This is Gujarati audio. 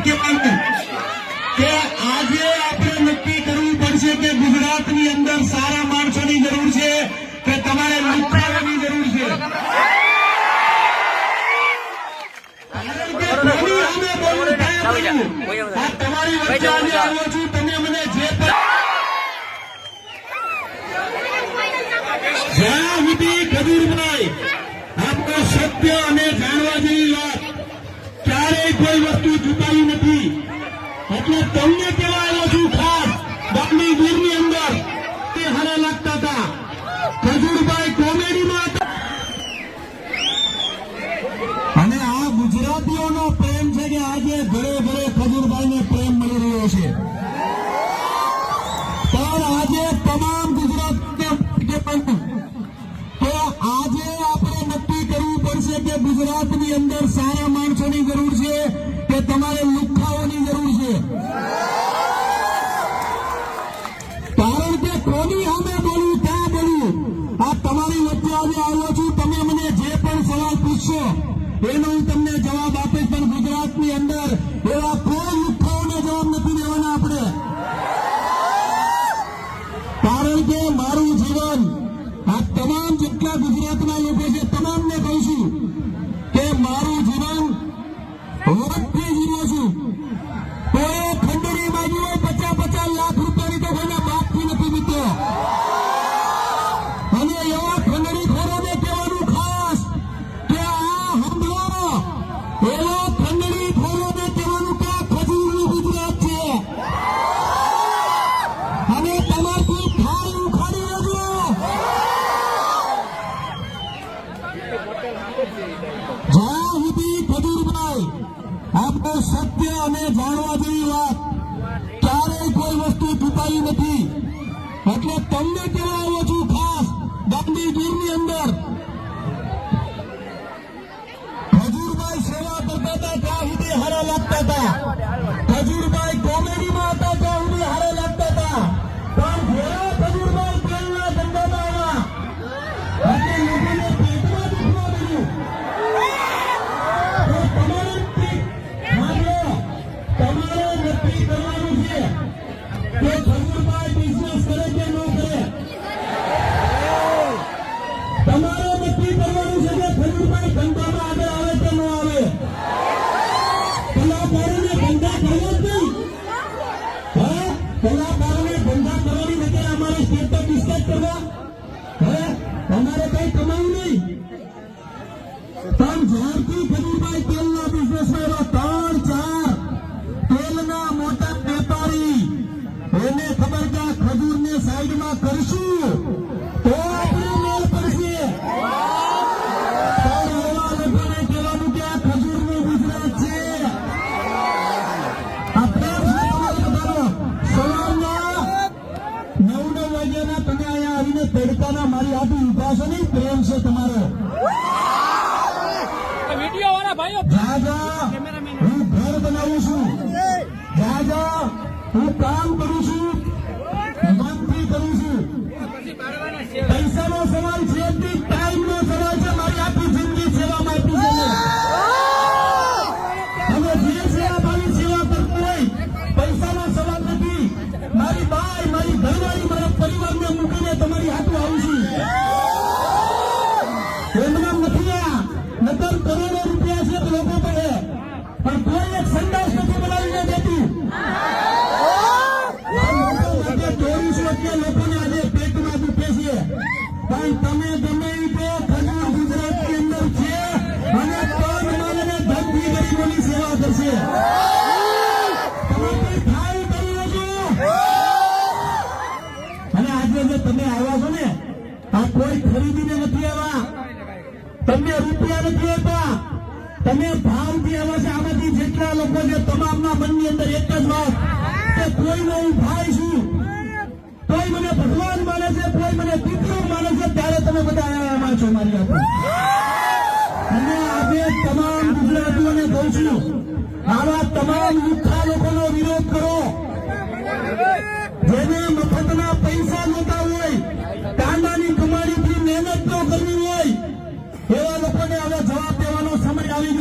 કે પણ કે અંદર સારા માણસોની જરૂર છે કે તમારે લુખાવાની જરૂર છે? કારણ તમારી વચ્ચે આજે આવ્યો છું તમે મને જે પણ જ્યાં સુધી ખજૂરભાઈ આપનો સત્ય અને જાણવા જેવી વાત ક્યારેય કોઈ વસ્તુ છુપાઈ નથી એટલે તમને કહેવા આવ્યો છું ખાસ ગામની ગીરની અંદર. તે હરે લાગતા હતા. ખજુરભાઈ કોમેડીમાં અને આ ગુજરાતીઓનો પ્રેમ છે કે આજે ઘરે ઘરે ખજુરભાઈને પ્રેમ મળી રહ્યો છે. પણ આજે તમામ ગુજરાત તો આજે આપણે નક્કી કરવું પડશે કે ગુજરાતની અંદર સારા માણસોની જરૂર છે કે તમારે જરૂર કારણ કે કોની સામે બોલવું, ક્યાં બોલવું? આ તમારી વચ્ચે આજે આવ્યો છું. તમે મને જે પણ સવાલ પૂછશો, એનો હું તમને જવાબ આપીશ. પણ ગુજરાતની અંદર એવા કોઈ લુખાઓને જવાબ નથી દેવાના આપણે. કારણ કે મારું જીવન, આ તમામ જેટલા ગુજરાતના લોકો છે, તમામને કહું છું કે મારું જીવન એવા હારા લાગતા હતા. હજુરભાઈ કોમેડીમાં કલાકારોને ધંધા કરવાની વગર અમારે સ્ટેટ પર ડિસ્કસ કરવા. હે અમારે કઈ કમાવું નહીં. પણ જ્યારથી ખજૂરભાઈ તેલના બિઝનેસમાં એવા ત્રણ, ચાર તેલના મોટા વેપારી, એને ખબર કે ખજૂરને સાઈડમાં કરશું, તો મારી ઊભા છો નહીં પ્રેમ છે તમારો. વીડિયો વાળા ભાઈઓ. જા જા હું ઘર બનાવું છું. જા જા હું કામ કરું છું. અને આજે જે તમે આવ્યા છો ને, આ કોઈ ખરીદીને નથી આવ્યા. તમને રૂપિયા નથી આપ્યા તમે ભાવથી આવ્યા છે, આમાંથી જેટલા લોકો છે, તમામના મનની અંદર એક જ વાત કે કોઈનો હું ભાઈ છું. કોઈ મને ભગવાન માને છે કોઈ મને પિતૃ માને છે, ત્યારે તમે બધા આવ્યા છો મારી તમામ જુઠ્ઠા લોકોનો વિરોધ કરો જેને મફતના પૈસા નતા હોય કાંદાની કમાણીથી મહેનત ન કરવી હોય એવા લોકોને હવે જવાબ દેવાનો સમય આવી ગયો.